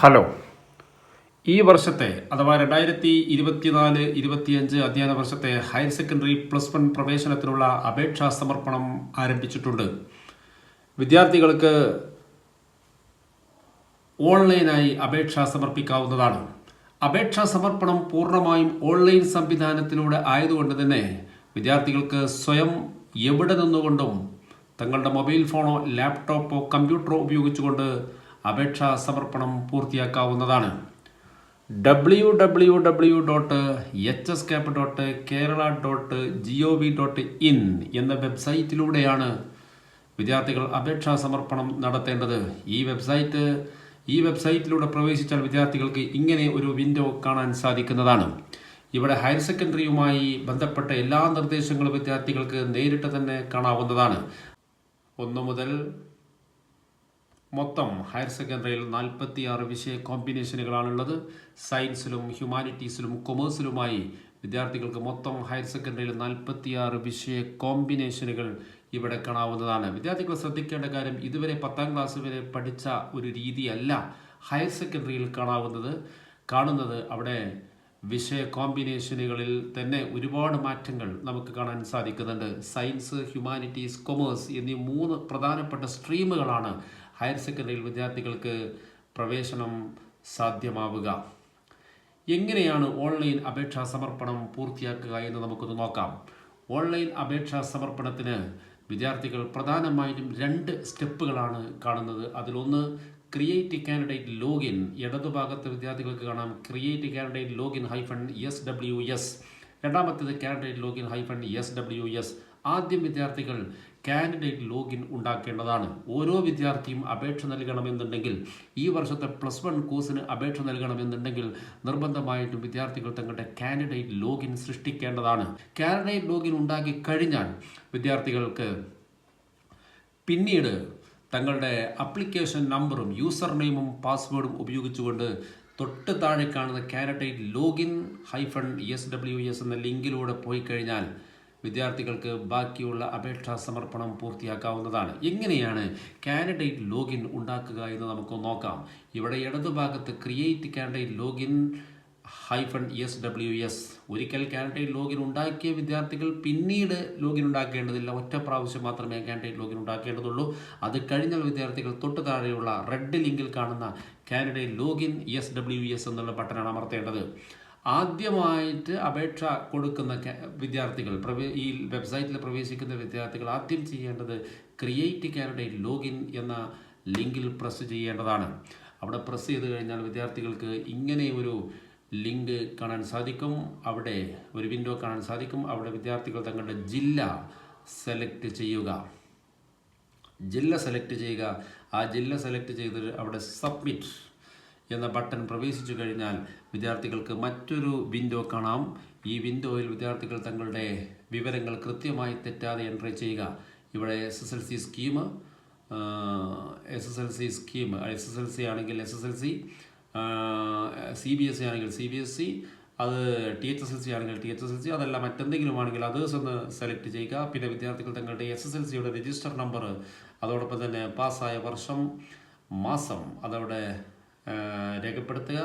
Hello. ഈ വർഷത്തെ അഥവാ രണ്ടായിരത്തി ഇരുപത്തിനാല് ഇരുപത്തിയഞ്ച് അധ്യയന വർഷത്തെ ഹയർ സെക്കൻഡറി പ്ലസ് വൺ പ്രവേശനത്തിനുള്ള അപേക്ഷാ സമർപ്പണം ആരംഭിച്ചിട്ടുണ്ട്. വിദ്യാർത്ഥികൾക്ക് ഓൺലൈനായി അപേക്ഷ സമർപ്പിക്കാവുന്നതാണ്. അപേക്ഷാ സമർപ്പണം പൂർണമായും ഓൺലൈൻ സംവിധാനത്തിലൂടെ ആയതുകൊണ്ട് തന്നെ വിദ്യാർത്ഥികൾക്ക് സ്വയം എവിടെ നിന്നുകൊണ്ടും തങ്ങളുടെ മൊബൈൽ ഫോണോ ലാപ്ടോപ്പോ കമ്പ്യൂട്ടറോ ഉപയോഗിച്ചുകൊണ്ട് അപേക്ഷാ സമർപ്പണം പൂർത്തിയാക്കാവുന്നതാണ്. W W W dot H S cap dot Kerala dot G O V dot in എന്ന വെബ്സൈറ്റിലൂടെയാണ് വിദ്യാർത്ഥികൾ അപേക്ഷാ സമർപ്പണം നടത്തേണ്ടത്. ഈ വെബ്സൈറ്റ് ഈ വെബ്സൈറ്റിലൂടെ പ്രവേശിച്ചാൽ വിദ്യാർത്ഥികൾക്ക് ഇങ്ങനെ ഒരു വിൻഡോ കാണാൻ സാധിക്കുന്നതാണ്. ഇവിടെ ഹയർ സെക്കൻഡറിയുമായി ബന്ധപ്പെട്ട എല്ലാ നിർദ്ദേശങ്ങളും വിദ്യാർത്ഥികൾക്ക് നേരിട്ട് തന്നെ കാണാവുന്നതാണ്. ഒന്നു മുതൽ മൊത്തം ഹയർ സെക്കൻഡറിയിൽ നാൽപ്പത്തി ആറ് വിഷയ കോമ്പിനേഷനുകളാണുള്ളത്. സയൻസിലും ഹ്യൂമാനിറ്റീസിലും കൊമേഴ്സിലുമായി വിദ്യാർത്ഥികൾക്ക് മൊത്തം ഹയർ സെക്കൻഡറിയിൽ നാൽപ്പത്തി ആറ് വിഷയ കോമ്പിനേഷനുകൾ ഇവിടെ കാണാവുന്നതാണ്. വിദ്യാർത്ഥികൾ ശ്രദ്ധിക്കേണ്ട കാര്യം ഇതുവരെ പത്താം ക്ലാസ് വരെ പഠിച്ച ഒരു രീതിയല്ല ഹയർ സെക്കൻഡറിയിൽ കാണാവുന്നത്. കാണുന്നത് അവിടെ വിഷയ കോമ്പിനേഷനുകളിൽ തന്നെ ഒരുപാട് മാറ്റങ്ങൾ നമുക്ക് കാണാൻ സാധിക്കുന്നുണ്ട്. സയൻസ് ഹ്യൂമാനിറ്റീസ് കൊമേഴ്സ് എന്നീ മൂന്ന് പ്രധാനപ്പെട്ട സ്ട്രീമുകളാണ് ഹയർ സെക്കൻഡറിയിൽ വിദ്യാർത്ഥികൾക്ക് പ്രവേശനം സാധ്യമാവുക. എങ്ങനെയാണ് ഓൺലൈൻ അപേക്ഷാ സമർപ്പണം പൂർത്തിയാക്കുക എന്ന് നമുക്കൊന്ന് നോക്കാം. ഓൺലൈൻ അപേക്ഷാ സമർപ്പണത്തിന് വിദ്യാർത്ഥികൾ പ്രധാനമായിട്ടും രണ്ട് സ്റ്റെപ്പുകളാണ് കാണുന്നത്. അതിലൊന്ന് ക്രിയേറ്റ് കാൻഡിഡേറ്റ് ലോഗിൻ. ഇടതുഭാഗത്ത് വിദ്യാർത്ഥികൾക്ക് കാണാം. Create candidate login hyphen S W S രണ്ടാമത്തേത് candidate login hyphen S W S ആദ്യം വിദ്യാർത്ഥികൾ കാൻഡിഡേറ്റ് ലോഗിൻ ഉണ്ടാക്കേണ്ടതാണ്. ഓരോ വിദ്യാർത്ഥിയും അപേക്ഷ നൽകണമെന്നുണ്ടെങ്കിൽ ഈ വർഷത്തെ പ്ലസ് വൺ കോഴ്സിന് അപേക്ഷ നൽകണമെന്നുണ്ടെങ്കിൽ നിർബന്ധമായിട്ടും വിദ്യാർത്ഥികൾ തങ്ങളുടെ കാൻഡിഡേറ്റ് ലോഗിൻ സൃഷ്ടിക്കേണ്ടതാണ്. കാൻഡിഡേറ്റ് ലോഗിൻ ഉണ്ടാക്കി കഴിഞ്ഞാൽ വിദ്യാർത്ഥികൾക്ക് പിന്നീട് തങ്ങളുടെ അപ്ലിക്കേഷൻ നമ്പറും യൂസർ നെയിമും പാസ്വേഡും ഉപയോഗിച്ചുകൊണ്ട് തൊട്ട് താഴെ കാണുന്ന candidate login hyphen S W S എന്ന ലിങ്കിലൂടെ പോയി കഴിഞ്ഞാൽ വിദ്യാർത്ഥികൾക്ക് ബാക്കിയുള്ള അപേക്ഷാ സമർപ്പണം പൂർത്തിയാക്കാവുന്നതാണ്. എങ്ങനെയാണ് കാൻഡിഡേറ്റ് ലോഗിൻ ഉണ്ടാക്കുക എന്ന് നമുക്ക് നോക്കാം. ഇവിടെ ഇടതുഭാഗത്ത് create candidate login hyphen S W S. ഒരിക്കൽ കാൻഡിഡേറ്റ് ലോഗിൻ ഉണ്ടാക്കിയ വിദ്യാർത്ഥികൾ പിന്നീട് ലോഗിൻ ഉണ്ടാക്കേണ്ടതില്ല. ഒറ്റ പ്രാവശ്യം മാത്രമേ കാൻഡിഡേറ്റ് ലോഗിൻ ഉണ്ടാക്കേണ്ടതുള്ളൂ. അത് കഴിഞ്ഞ വിദ്യാർത്ഥികൾ തൊട്ട് താഴെയുള്ള റെഡ് ലിങ്കിൽ കാണുന്ന candidate login S W S എന്നുള്ള ബട്ടനാണ് അമർത്തേണ്ടത്. ആദ്യമായിട്ട് അപേക്ഷ കൊടുക്കുന്ന വിദ്യാർത്ഥികൾ ഈ വെബ്സൈറ്റിൽ പ്രവേശിക്കുന്ന വിദ്യാർത്ഥികൾ ആദ്യം ചെയ്യേണ്ടത് ക്രിയേറ്റ് കാൻഡിഡേറ്റ് ലോഗിൻ എന്ന ലിങ്കിൽ പ്രസ് ചെയ്യേണ്ടതാണ്. അവിടെ പ്രസ് ചെയ്ത് കഴിഞ്ഞാൽ വിദ്യാർത്ഥികൾക്ക് ഇങ്ങനെ ഒരു ലിങ്ക് കാണാൻ സാധിക്കും. അവിടെ ഒരു വിൻഡോ കാണാൻ സാധിക്കും. അവിടെ വിദ്യാർത്ഥികൾ തങ്ങളുടെ ജില്ല സെലക്ട് ചെയ്യുക. ജില്ല സെലക്ട് ചെയ്യുക. ആ ജില്ല സെലക്ട് ചെയ്ത് അവിടെ സബ്മിറ്റ് എന്ന ബട്ടൺ പ്രവേശിച്ചു കഴിഞ്ഞാൽ വിദ്യാർത്ഥികൾക്ക് മറ്റൊരു വിൻഡോ കാണാം. ഈ വിൻഡോയിൽ വിദ്യാർത്ഥികൾ തങ്ങളുടെ വിവരങ്ങൾ കൃത്യമായി തെറ്റാതെ എൻട്രി ചെയ്യുക. ഇവിടെ S S L C scheme S S L C scheme S S L C ആണെങ്കിൽ S S L C C B S C ആണെങ്കിൽ സി ബി എസ് സി അത് T H S L C ആണെങ്കിൽ T H S L C അതല്ല മറ്റെന്തെങ്കിലും ആണെങ്കിൽ others ഒന്ന് select ചെയ്യുക. പിന്നെ വിദ്യാർത്ഥികൾ തങ്ങളുടെ എസ് എസ് എൽ സിയുടെ രജിസ്റ്റർ നമ്പർ അതോടൊപ്പം തന്നെ പാസ്സായ വർഷം മാസം അതവിടെ രേഖപ്പെടുത്തുക.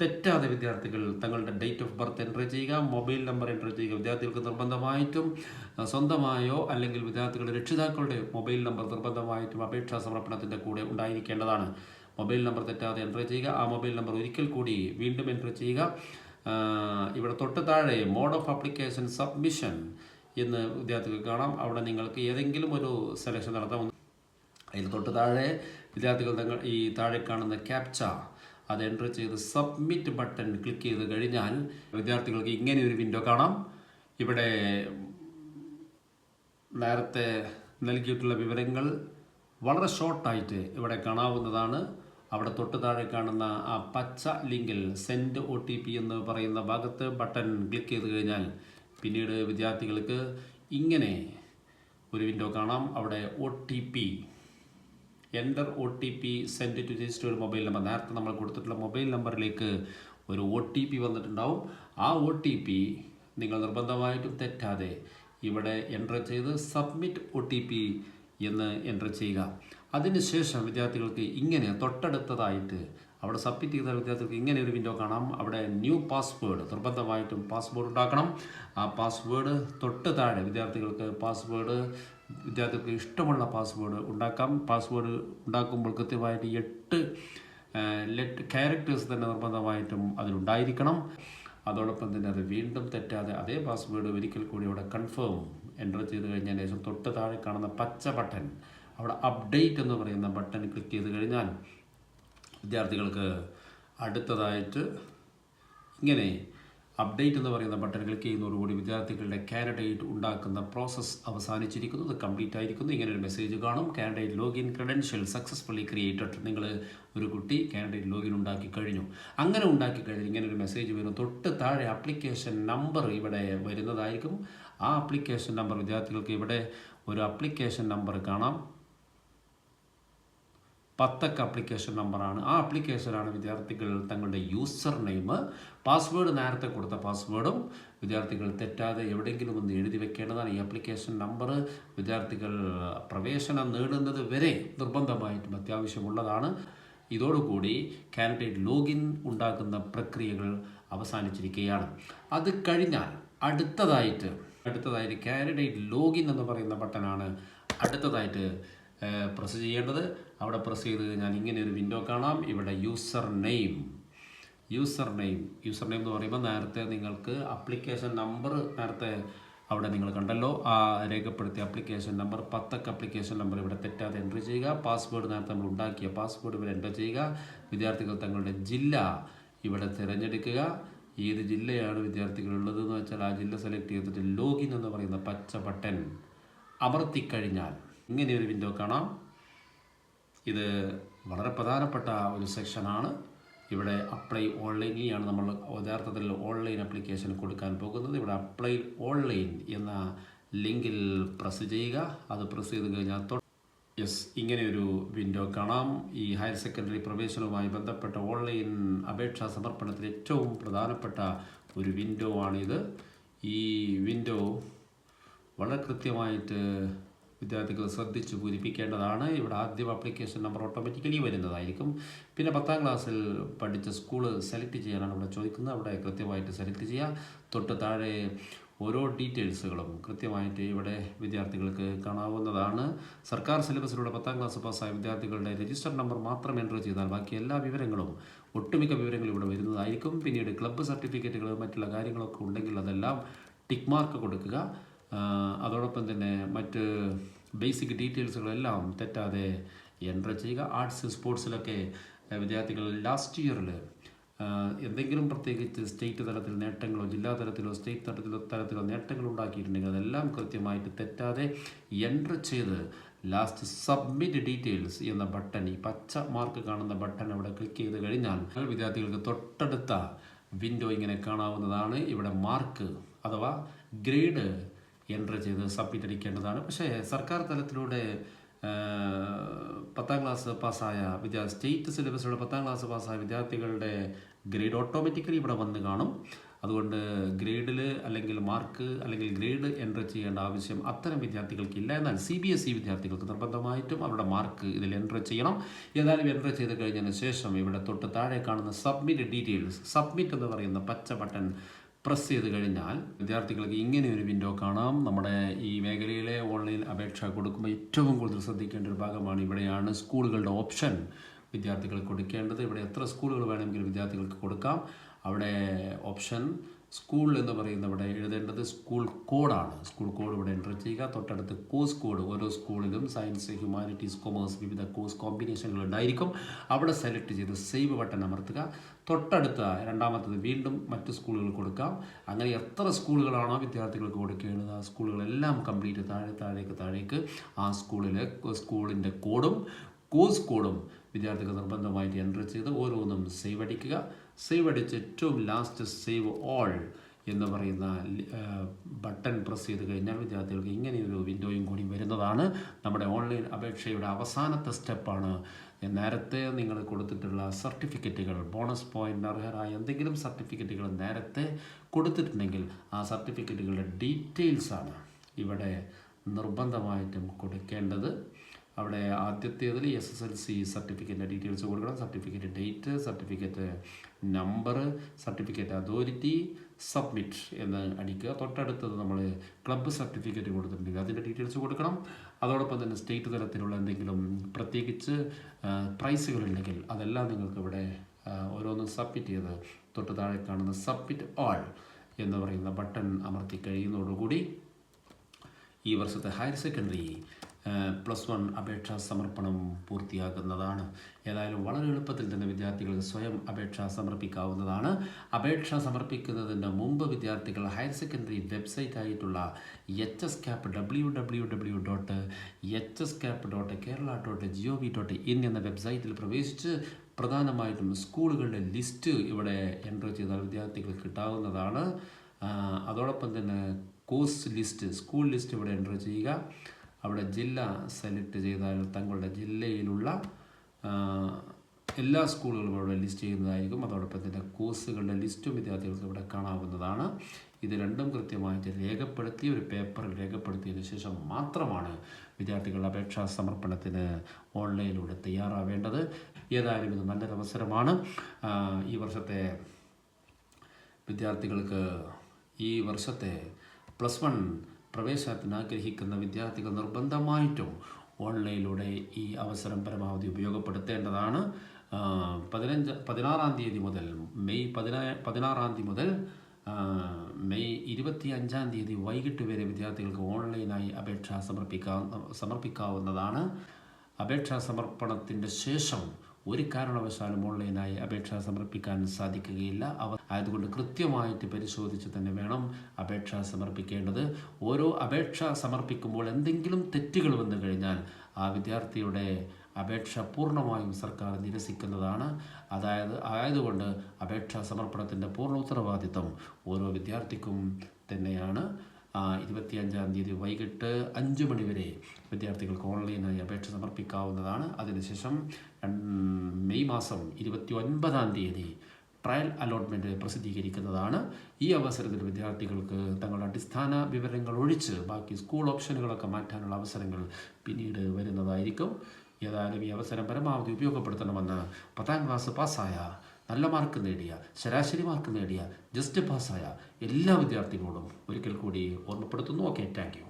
തെറ്റാതെ വിദ്യാർത്ഥികൾ തങ്ങളുടെ ഡേറ്റ് ഓഫ് ബർത്ത് എന്റർ ചെയ്യുക മൊബൈൽ നമ്പർ എന്റർ ചെയ്യുക. വിദ്യാർത്ഥികൾക്ക് നിർബന്ധമായിട്ടും സ്വന്തമായോ അല്ലെങ്കിൽ വിദ്യാർത്ഥികളുടെ രക്ഷിതാക്കളുടെ മൊബൈൽ നമ്പർ നിർബന്ധമായിട്ടും അപേക്ഷാ സമർപ്പണത്തിന്റെ കൂടെ ഉണ്ടായിരിക്കേണ്ടതാണ്. മൊബൈൽ നമ്പർ തെറ്റാതെ എന്റർ ചെയ്യുക. ആ മൊബൈൽ നമ്പർ ഒരിക്കൽ കൂടി വീണ്ടും എന്റർ ചെയ്യുക. ഇവിടെ തൊട്ട് താഴെ മോഡ് ഓഫ് ആപ്ലിക്കേഷൻ സബ്മിഷൻ എന്ന് വിദ്യാർത്ഥികൾക്ക് കാണാം. അവിടെ നിങ്ങൾക്ക് ഏതെങ്കിലും ഒരു സെലക്ഷൻ നടത്താം. അതിൽ തൊട്ട് താഴെ വിദ്യാർത്ഥികൾ തങ്ങൾ ഈ താഴെ കാണുന്ന ക്യാപ്ച അത് എന്റർ ചെയ്ത് സബ്മിറ്റ് ബട്ടൺ ക്ലിക്ക് ചെയ്ത് കഴിഞ്ഞാൽ വിദ്യാർത്ഥികൾക്ക് ഇങ്ങനെ ഒരു വിൻഡോ കാണാം. ഇവിടെ നേരത്തെ നൽകിയിട്ടുള്ള വിവരങ്ങൾ വളരെ ഷോർട്ടായിട്ട് ഇവിടെ കാണാവുന്നതാണ്. അവിടെ തൊട്ട് താഴെ കാണുന്ന ആ പച്ച ലിങ്കിൽ സെൻഡ് ഒ ടി പി എന്ന് പറയുന്ന ഭാഗത്ത് ബട്ടൺ ക്ലിക്ക് ചെയ്ത് കഴിഞ്ഞാൽ പിന്നീട് വിദ്യാർത്ഥികൾക്ക് ഇങ്ങനെ ഒരു വിൻഡോ കാണാം. അവിടെ O T P enter O T P send to registered mobile number നേരത്തെ നമ്മൾ കൊടുത്തിട്ടുള്ള മൊബൈൽ നമ്പറിലേക്ക് ഒരു ഒ ടി പി വന്നിട്ടുണ്ടാവും. ആ ഒ ടി പി നിങ്ങൾ നിർബന്ധമായിട്ടും തെറ്റാതെ ഇവിടെ എന്റർ ചെയ്ത് സബ്മിറ്റ് ഒ ടി പി എന്ന് എന്റർ ചെയ്യുക. അതിനുശേഷം വിദ്യാർത്ഥികൾക്ക് ഇങ്ങനെ തൊട്ടടുത്തതായിട്ട് അവിടെ സബ്മിറ്റ് ചെയ്ത വിദ്യാർത്ഥികൾക്ക് ഇങ്ങനെ ഒരു വിൻഡോ കാണാം. അവിടെ ന്യൂ പാസ്വേഡ് നിർബന്ധമായിട്ടും പാസ്വേഡ് ഉണ്ടാക്കണം. ആ പാസ്വേഡ് തൊട്ട് താഴെ വിദ്യാർത്ഥികൾക്ക് പാസ്വേഡ് വിദ്യാർത്ഥികൾക്ക് ഇഷ്ടമുള്ള പാസ്വേഡ് ഉണ്ടാക്കാം. പാസ്വേഡ് ഉണ്ടാക്കുമ്പോൾ കൃത്യമായിട്ട് എട്ട് ലെറ്റ് ക്യാരക്ടേഴ്സ് തന്നെ നിർബന്ധമായിട്ടും അതിലുണ്ടായിരിക്കണം. അതോടൊപ്പം തന്നെ അത് വീണ്ടും തെറ്റാതെ അതേ പാസ്വേഡ് ഒരിക്കൽ കൂടി അവിടെ കൺഫേം എന്റർ ചെയ്ത് കഴിഞ്ഞതിന് ശേഷം തൊട്ട് താഴെ കാണുന്ന പച്ച ബട്ടൺ അവിടെ അപ്ഡേറ്റ് എന്ന് പറയുന്ന ബട്ടൺ ക്ലിക്ക് ചെയ്ത് കഴിഞ്ഞാൽ വിദ്യാർത്ഥികൾക്ക് അടുത്തതായിട്ട് ഇങ്ങനെ അപ്ഡേറ്റ് എന്ന് പറയുന്ന ബട്ടൺ ക്ലിക്ക് ചെയ്യുന്നതോടുകൂടി വിദ്യാർത്ഥികളുടെ കാൻഡിഡേറ്റ് ഉണ്ടാക്കുന്ന പ്രോസസ്സ് അവസാനിച്ചിരിക്കുന്നു. അത് കംപ്ലീറ്റ് ആയിരിക്കുന്നു. ഇങ്ങനെ ഒരു മെസ്സേജ് കാണും. Candidate login credential successfully created നിങ്ങൾ ഒരു കുട്ടി കാൻഡിഡേറ്റ് ലോഗിൻ ഉണ്ടാക്കി കഴിഞ്ഞു. അങ്ങനെ ഉണ്ടാക്കി കഴിഞ്ഞ് ഇങ്ങനെ ഒരു മെസ്സേജ് വരും തൊട്ട് താഴെ അപ്ലിക്കേഷൻ നമ്പർ ഇവിടെ വരുന്നതായിരിക്കും. ആ അപ്ലിക്കേഷൻ നമ്പർ വിദ്യാർത്ഥികൾക്ക് ഇവിടെ ഒരു അപ്ലിക്കേഷൻ നമ്പർ കാണാം. പത്തക്ക അപ്ലിക്കേഷൻ നമ്പറാണ് ആ അപ്ലിക്കേഷനാണ് വിദ്യാർത്ഥികൾ തങ്ങളുടെ യൂസർ നെയിം പാസ്വേഡ് നേരത്തെ കൊടുത്ത പാസ്വേഡും വിദ്യാർത്ഥികൾ തെറ്റാതെ എവിടെയെങ്കിലും ഒന്ന് എഴുതി വെക്കേണ്ടതാണ്. ഈ അപ്ലിക്കേഷൻ നമ്പർ വിദ്യാർത്ഥികൾ പ്രവേശനം നേടുന്നത് വരെ നിർബന്ധമായിട്ടും അത്യാവശ്യമുള്ളതാണ്. ഇതോടുകൂടി കാൻഡിഡേറ്റ് ലോഗിൻ ഉണ്ടാക്കുന്ന പ്രക്രിയകൾ അവസാനിച്ചിരിക്കുകയാണ്. അത് കഴിഞ്ഞാൽ അടുത്തതായിട്ട് അടുത്തതായിട്ട് കാൻഡിഡേറ്റ് ലോഗിൻ എന്ന് പറയുന്ന ബട്ടനാണ് അടുത്തതായിട്ട് പ്രസ് ചെയ്യേണ്ടത്. അവിടെ പ്രസ് ചെയ്ത് കഴിഞ്ഞാൽ ഇങ്ങനെ ഒരു വിൻഡോ കാണാം. ഇവിടെ user name user name user name എന്ന് പറയുമ്പോൾ നേരത്തെ നിങ്ങൾക്ക് അപ്ലിക്കേഷൻ നമ്പർ നേരത്തെ അവിടെ നിങ്ങൾ കണ്ടല്ലോ. ആ രേഖപ്പെടുത്തിയ അപ്ലിക്കേഷൻ നമ്പർ പത്തൊക്കെ അപ്ലിക്കേഷൻ നമ്പർ ഇവിടെ തെറ്റാതെ എന്റർ ചെയ്യുക. പാസ്വേഡ് നേരത്തെ നമ്മൾ ഉണ്ടാക്കിയ പാസ്വേഡ് ഇവിടെ എന്റർ ചെയ്യുക. വിദ്യാർത്ഥികൾ തങ്ങളുടെ ജില്ല ഇവിടെ തിരഞ്ഞെടുക്കുക. ഏത് ജില്ലയാണ് വിദ്യാർത്ഥികളുള്ളത് എന്ന് വെച്ചാൽ ആ ജില്ല സെലക്ട് ചെയ്തിട്ട് ലോഗിൻ എന്ന് പറയുന്ന പച്ച ബട്ടൺ അമർത്തിക്കഴിഞ്ഞാൽ ഇങ്ങനെ ഒരു വിൻഡോ കാണാം. ഇത് വളരെ പ്രധാനപ്പെട്ട ഒരു സെക്ഷനാണ്. ഇവിടെ അപ്ലൈ ഓൺലൈനിലാണ് നമ്മൾ യഥാർത്ഥത്തിൽ ഓൺലൈൻ അപ്ലിക്കേഷൻ കൊടുക്കാൻ പോകുന്നത്. ഇവിടെ അപ്ലൈ ഓൺലൈൻ എന്ന ലിങ്കിൽ പ്രസ് ചെയ്യുക. അത് പ്രസ് ചെയ്ത് കഴിഞ്ഞാൽ യെസ് ഇങ്ങനെയൊരു വിൻഡോ കാണാം. ഈ ഹയർ സെക്കൻഡറി പ്രവേശനവുമായി ബന്ധപ്പെട്ട ഓൺലൈൻ അപേക്ഷാ സമർപ്പണത്തിൽ ഏറ്റവും പ്രധാനപ്പെട്ട ഒരു വിൻഡോ ആണിത്. ഈ വിൻഡോ വളരെ കൃത്യമായിട്ട് വിദ്യാർത്ഥികൾ ശ്രദ്ധിച്ച് പൂരിപ്പിക്കേണ്ടതാണ്. ഇവിടെ ആദ്യം അപ്ലിക്കേഷൻ നമ്പർ ഓട്ടോമാറ്റിക്കലി വരുന്നതായിരിക്കും. പിന്നെ പത്താം ക്ലാസ്സിൽ പഠിച്ച സ്കൂൾ സെലക്ട് ചെയ്യാനാണ് ഇവിടെ ചോദിക്കുന്നത്. അവിടെ കൃത്യമായിട്ട് സെലക്ട് ചെയ്യുക തൊട്ട് താഴെ ഓരോ ഡീറ്റെയിൽസുകളും കൃത്യമായിട്ട് ഇവിടെ വിദ്യാർത്ഥികൾക്ക് കാണാവുന്നതാണ്. സർക്കാർ സിലബസിലൂടെ പത്താം ക്ലാസ് പാസ്സായ വിദ്യാർത്ഥികളുടെ രജിസ്റ്റർ നമ്പർ മാത്രം എന്റർ ചെയ്താൽ ബാക്കി എല്ലാ വിവരങ്ങളും ഒട്ടുമിക്ക വിവരങ്ങളും ഇവിടെ വരുന്നതായിരിക്കും. പിന്നീട് ക്ലബ്ബ് സർട്ടിഫിക്കറ്റുകൾ മറ്റുള്ള കാര്യങ്ങളൊക്കെ ഉണ്ടെങ്കിൽ അതെല്ലാം ടിക്ക് മാർക്ക് കൊടുക്കുക. അതോടൊപ്പം തന്നെ മറ്റ് ബേസിക് ഡീറ്റെയിൽസുകളെല്ലാം തെറ്റാതെ എന്റർ ചെയ്യുക. ആർട്സ് സ്പോർട്സിലൊക്കെ വിദ്യാർത്ഥികൾ ലാസ്റ്റ് ഇയറിൽ എന്തെങ്കിലും പ്രത്യേകിച്ച് സ്റ്റേറ്റ് തലത്തിൽ നേട്ടങ്ങളോ ജില്ലാ തലത്തിലോ സ്റ്റേറ്റ് തലത്തിലോ തലത്തിലോ നേട്ടങ്ങൾ ഉണ്ടാക്കിയിട്ടുണ്ടെങ്കിൽ അതെല്ലാം കൃത്യമായിട്ട് തെറ്റാതെ എന്റർ ചെയ്ത് ലാസ്റ്റ് സബ്മിറ്റ് ഡീറ്റെയിൽസ് എന്ന ബട്ടൺ ഈ പച്ച മാർക്ക് കാണുന്ന ബട്ടൺ അവിടെ ക്ലിക്ക് ചെയ്ത് കഴിഞ്ഞാൽ വിദ്യാർത്ഥികൾക്ക് തൊട്ടടുത്ത വിൻഡോ ഇങ്ങനെ കാണാവുന്നതാണ്. ഇവിടെ മാർക്ക് അഥവാ ഗ്രേഡ് എന്റർ ചെയ്ത് സബ്മിറ്റ് അടിക്കേണ്ടതാണ്. പക്ഷേ സർക്കാർ തലത്തിലൂടെ പത്താം ക്ലാസ് പാസ്സായ വിദ്യാർത്ഥി സ്റ്റേറ്റ് സിലബസിലൂടെ പത്താം ക്ലാസ് പാസ്സായ വിദ്യാർത്ഥികളുടെ ഗ്രേഡ് ഓട്ടോമാറ്റിക്കലി ഇവിടെ വന്ന് കാണും. അതുകൊണ്ട് ഗ്രേഡിൽ അല്ലെങ്കിൽ മാർക്ക് അല്ലെങ്കിൽ ഗ്രേഡ് എന്റർ ചെയ്യേണ്ട ആവശ്യം അത്തരം വിദ്യാർത്ഥികൾക്ക് ഇല്ല എന്നാൽ സി ബി എസ് ഇ വിദ്യാർത്ഥികൾക്ക് നിർബന്ധമായിട്ടും അവരുടെ മാർക്ക് ഇതിൽ എന്റർ ചെയ്യണം. ഏതായാലും എന്റർ ചെയ്ത് കഴിഞ്ഞതിന് ശേഷം ഇവിടെ തൊട്ട് താഴെ കാണുന്ന സബ്മിറ്റ് ഡീറ്റെയിൽസ് സബ്മിറ്റ് എന്ന് പറയുന്ന പച്ച ബട്ടൺ പ്രസ് ചെയ്ത് കഴിഞ്ഞാൽ വിദ്യാർത്ഥികൾക്ക് ഇങ്ങനെ ഒരു വിൻഡോ കാണാം. നമ്മുടെ ഈ മേഖലയിലെ ഓൺലൈൻ അപേക്ഷ കൊടുക്കുമ്പോൾ ഏറ്റവും കൂടുതൽ ശ്രദ്ധിക്കേണ്ട ഒരു ഭാഗമാണ് ഇവിടെയാണ് സ്കൂളുകളുടെ ഓപ്ഷൻ വിദ്യാർത്ഥികൾ കൊടുക്കേണ്ടത്. ഇവിടെ എത്ര സ്കൂളുകൾ വേണമെങ്കിലും വിദ്യാർത്ഥികൾക്ക് കൊടുക്കാം. അവിടെ ഓപ്ഷൻ സ്കൂൾ എന്ന് പറയുന്നവിടെ എഴുതേണ്ടത് സ്കൂൾ കോഡാണ്. സ്കൂൾ കോഡ് ഇവിടെ എന്റർ ചെയ്യുക. തൊട്ടടുത്ത് കോഴ്സ് കോഡ്. ഓരോ സ്കൂളിലും സയൻസ് ഹ്യൂമാനിറ്റീസ് കൊമേഴ്സ് വിവിധ കോഴ്സ് കോമ്പിനേഷനുകൾ ഉണ്ടായിരിക്കും. അവിടെ സെലക്ട് ചെയ്ത് സേവ് ബട്ടൺ അമർത്തുക. തൊട്ടടുത്ത രണ്ടാമത്തത് വീണ്ടും മറ്റ് സ്കൂളുകൾ കൊടുക്കാം. അങ്ങനെ എത്ര സ്കൂളുകളാണോ വിദ്യാർത്ഥികൾക്ക് കൊടുക്കേണ്ടത്? ആ സ്കൂളുകളെല്ലാം കംപ്ലീറ്റ് താഴെ താഴേക്ക് താഴേക്ക് ആ സ്കൂളിലെ സ്കൂളിന്റെ കോഡും കോഴ്സ് കോഡും വിദ്യാർത്ഥികൾ നിർബന്ധമായിട്ട് എന്റർ ചെയ്ത് ഓരോന്നും സേവ് അടിക്കുക. സേവ് അടിച്ച് ഏറ്റവും ലാസ്റ്റ് സേവ് ഓൾ എന്ന് പറയുന്ന ബട്ടൺ പ്രസ് ചെയ്ത് കഴിഞ്ഞാൽ വിദ്യാർത്ഥികൾക്ക് ഇങ്ങനെയൊരു വിൻഡോയും കൂടി വരുന്നതാണ്. നമ്മുടെ ഓൺലൈൻ അപേക്ഷയുടെ അവസാനത്തെ സ്റ്റെപ്പാണ്. നേരത്തെ നിങ്ങൾ കൊടുത്തിട്ടുള്ള സർട്ടിഫിക്കറ്റുകൾ ബോണസ് പോയിന്റ് അർഹരായ എന്തെങ്കിലും സർട്ടിഫിക്കറ്റുകൾ നേരത്തെ കൊടുത്തിട്ടുണ്ടെങ്കിൽ ആ സർട്ടിഫിക്കറ്റുകളുടെ ഡീറ്റെയിൽസാണ് ഇവിടെ നിർബന്ധമായിട്ടും കൊടുക്കേണ്ടത്. അവിടെ ആദ്യത്തേതിൽ എസ് എസ് എൽ സി സർട്ടിഫിക്കറ്റിന്റെ ഡീറ്റെയിൽസ് കൊടുക്കണം. Certificate date certificate number certificate authority submit എന്ന് അടിക്കുക. തൊട്ടടുത്തത് നമ്മൾ ക്ലബ്ബ് സർട്ടിഫിക്കറ്റ് കൊടുത്തിട്ടുണ്ടെങ്കിൽ അതിന്റെ ഡീറ്റെയിൽസ് കൊടുക്കണം. അതോടൊപ്പം തന്നെ സ്റ്റേറ്റ് തലത്തിലുള്ള എന്തെങ്കിലും പ്രത്യേകിച്ച് പ്രൈസുകളുണ്ടെങ്കിൽ അതെല്ലാം നിങ്ങൾക്ക് ഇവിടെ ഓരോന്നും സബ്മിറ്റ് ചെയ്ത് തൊട്ട് താഴെ കാണുന്ന സബ്മിറ്റ് ഓൾ എന്ന് പറയുന്ന ബട്ടൺ അമർത്തി കഴിയുന്നതോടുകൂടി ഈ വർഷത്തെ ഹയർ സെക്കൻഡറി പ്ലസ് വൺ അപേക്ഷാ സമർപ്പണം പൂർത്തിയാക്കുന്നതാണ്. ഏതായാലും വളരെ എളുപ്പത്തിൽ തന്നെ വിദ്യാർത്ഥികൾക്ക് സ്വയം അപേക്ഷ സമർപ്പിക്കാവുന്നതാണ്. അപേക്ഷ സമർപ്പിക്കുന്നതിന് മുമ്പ് വിദ്യാർത്ഥികൾ ഹയർ സെക്കൻഡറി വെബ്സൈറ്റ് ആയിട്ടുള്ള H S cap W W W dot H S cap dot Kerala dot G O V dot in എന്ന വെബ്സൈറ്റിൽ പ്രവേശിച്ച് പ്രധാനമായിട്ടും സ്കൂളുകളുടെ ലിസ്റ്റ് ഇവിടെ എന്റർ ചെയ്താൽ വിദ്യാർത്ഥികൾക്ക് കിട്ടാവുന്നതാണ്. അതോടൊപ്പം തന്നെ കോഴ്സ് ലിസ്റ്റ് സ്കൂൾ ലിസ്റ്റ് ഇവിടെ എന്റർ ചെയ്യുക. അവിടെ ജില്ല സെലക്ട് ചെയ്താൽ തങ്ങളുടെ ജില്ലയിലുള്ള എല്ലാ സ്കൂളുകളും അവിടെ ലിസ്റ്റ് ചെയ്യുന്നതായിരിക്കും. അതോടൊപ്പം തന്നെ കോഴ്സുകളുടെ ലിസ്റ്റും വിദ്യാർത്ഥികൾക്ക് ഇവിടെ കാണാവുന്നതാണ്. ഇത് രണ്ടും കൃത്യമായിട്ട് രേഖപ്പെടുത്തി ഒരു പേപ്പറിൽ രേഖപ്പെടുത്തിയതിനു ശേഷം മാത്രമാണ് വിദ്യാർത്ഥികൾ അപേക്ഷാ സമർപ്പണത്തിന് ഓൺലൈനിലൂടെ തയ്യാറാവേണ്ടത്. ഏതായാലും ഇത് നല്ലൊരു അവസരമാണ്. ഈ വർഷത്തെ വിദ്യാർത്ഥികൾക്ക് ഈ വർഷത്തെ പ്ലസ് വൺ പ്രവേശനത്തിന് ആഗ്രഹിക്കുന്ന വിദ്യാർത്ഥികൾ നിർബന്ധമായിട്ടും ഓൺലൈനിലൂടെ ഈ അവസരം പരമാവധി ഉപയോഗപ്പെടുത്തേണ്ടതാണ്. പതിനഞ്ച് പതിനാറാം തീയതി മുതൽ മെയ് പതിനാ പതിനാറാം തീയതി മുതൽ മെയ് ഇരുപത്തി അഞ്ചാം തീയതി വൈകിട്ട് വരെ വിദ്യാർത്ഥികൾക്ക് ഓൺലൈനായി അപേക്ഷ സമർപ്പിക്കാ സമർപ്പിക്കാവുന്നതാണ്. അപേക്ഷാ സമർപ്പണത്തിന്റെ ശേഷം ഒരു കാരണവശാലും ഓൺലൈനായി അപേക്ഷ സമർപ്പിക്കാൻ സാധിക്കുകയില്ല. അവ ആയതുകൊണ്ട് കൃത്യമായിട്ട് പരിശോധിച്ച് തന്നെ വേണം അപേക്ഷ സമർപ്പിക്കേണ്ടത്. ഓരോ അപേക്ഷ സമർപ്പിക്കുമ്പോൾ എന്തെങ്കിലും തെറ്റുകൾ വന്നു കഴിഞ്ഞാൽ ആ വിദ്യാർത്ഥിയുടെ അപേക്ഷ പൂർണമായും സർക്കാർ നിരസിക്കുന്നതാണ്. അതായത് ആയതുകൊണ്ട് അപേക്ഷാ സമർപ്പണത്തിന്റെ പൂർണ ഉത്തരവാദിത്വം ഓരോ വിദ്യാർത്ഥിക്കും തന്നെയാണ്. ഇരുപത്തിയഞ്ചാം തീയതി വൈകിട്ട് അഞ്ച് മണി വരെ വിദ്യാർത്ഥികൾക്ക് ഓൺലൈനായി അപേക്ഷ സമർപ്പിക്കാവുന്നതാണ്. അതിനുശേഷം മെയ് മാസം ഇരുപത്തി ഒൻപതാം തീയതി ട്രയൽ അലോട്ട്മെന്റ് പ്രസിദ്ധീകരിക്കുന്നതാണ്. ഈ അവസരത്തിൽ വിദ്യാർത്ഥികൾക്ക് തങ്ങളുടെ അടിസ്ഥാന വിവരങ്ങൾ ഒഴിച്ച് ബാക്കി സ്കൂൾ ഓപ്ഷനുകളൊക്കെ മാറ്റാനുള്ള അവസരങ്ങൾ പിന്നീട് വരുന്നതായിരിക്കും. ഏതായാലും ഈ അവസരം പരമാവധി ഉപയോഗപ്പെടുത്തണമെന്ന് പത്താം ക്ലാസ് പാസ്സായ നല്ല മാർക്ക് നേടിയ ശരാശരി മാർക്ക് നേടിയ ജസ്റ്റ് പാസ്സായ എല്ലാ വിദ്യാർത്ഥികളോടും ഒരിക്കൽ കൂടി ഓർമ്മപ്പെടുത്തുന്നു. Okay thank